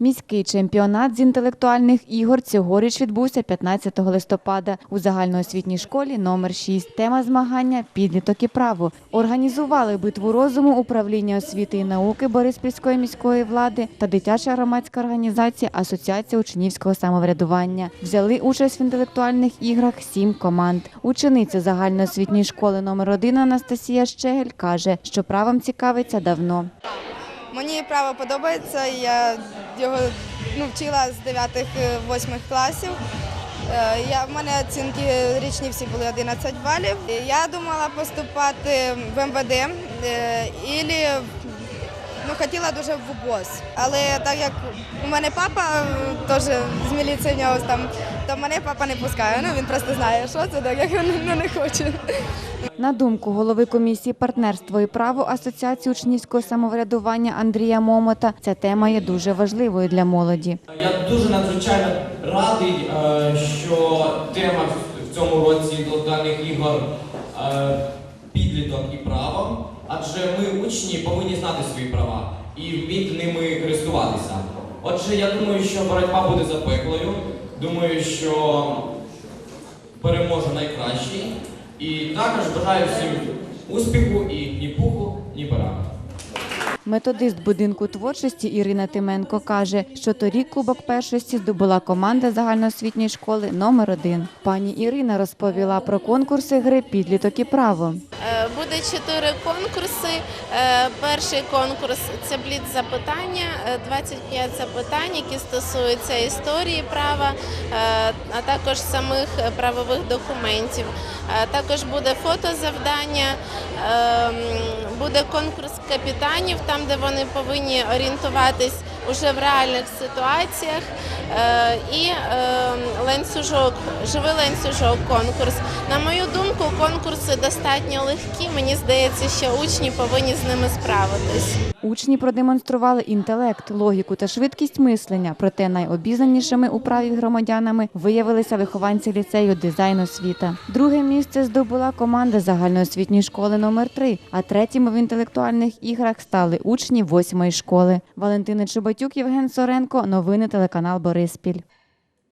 Міський чемпіонат з інтелектуальних ігор цьогоріч відбувся 15 листопада у загальноосвітній школі номер 6. Тема змагання підліток і право. Організували битву розуму управління освіти і науки Бориспільської міської влади та дитяча громадська організація Асоціація учнівського самоврядування. Взяли участь в інтелектуальних іграх сім команд. Учениця загальноосвітньої школи номер 1 Анастасія Щегель каже, що правом цікавиться давно. Мені право подобається. Я його ну, вчила з 9-8 класів. Е, Я, в мене оцінки річні всі були 11 балів. Я думала поступати в МВД або ілі, ну, хотіла дуже в УБОС. Але так як у мене папа е, теж з міліції в нього там, то мене папа не пускає. Ну, він просто знає, що це, так як він ну, не хоче. На думку голови комісії партнерство і право Асоціації учнівського самоврядування Андрія Момота, ця тема є дуже важливою для молоді. Я дуже надзвичайно радий, е, що тема в цьому році інтелектуальних ігор е, підліток і правом, адже ми учні повинні знати свої права і вміти ними користуватися. Отже, я думаю, що боротьба буде запеклою. Думаю, що переможе найкращий. І також бажаю всім успіху і ні пуху, ні пера. Методист будинку творчості Ірина Тименко каже, що торік кубок першості здобула команда загальноосвітньої школи номер 1 Пані Ірина розповіла про конкурси гри підліток і право. Е, Буде чотири конкурси. Е, Перший конкурс це бліц запитання, е, 25 запитань, які стосуються історії права, е, а також самих е, правових документів. Е, Також буде фотозавдання, е, буде конкурс капітанів, там де вони повинні орієнтуватись уже в реальних ситуаціях. Е, І е, ланцюжок, живий ланцюжок конкурс. На мою думку, конкурси достатньо легкі. Мені здається, що учні повинні з ними справитись. Учні продемонстрували інтелект, логіку та швидкість мислення. Проте найобізнанішими у праві громадянами виявилися вихованці ліцею дизайн освіта. Друге місце здобула команда загальноосвітньої школи номер 3 а третіми в інтелектуальних іграх стали учні восьмої школи. Валентина Чубатюк, Євген Соренко. Новини телеканал Бориспіль.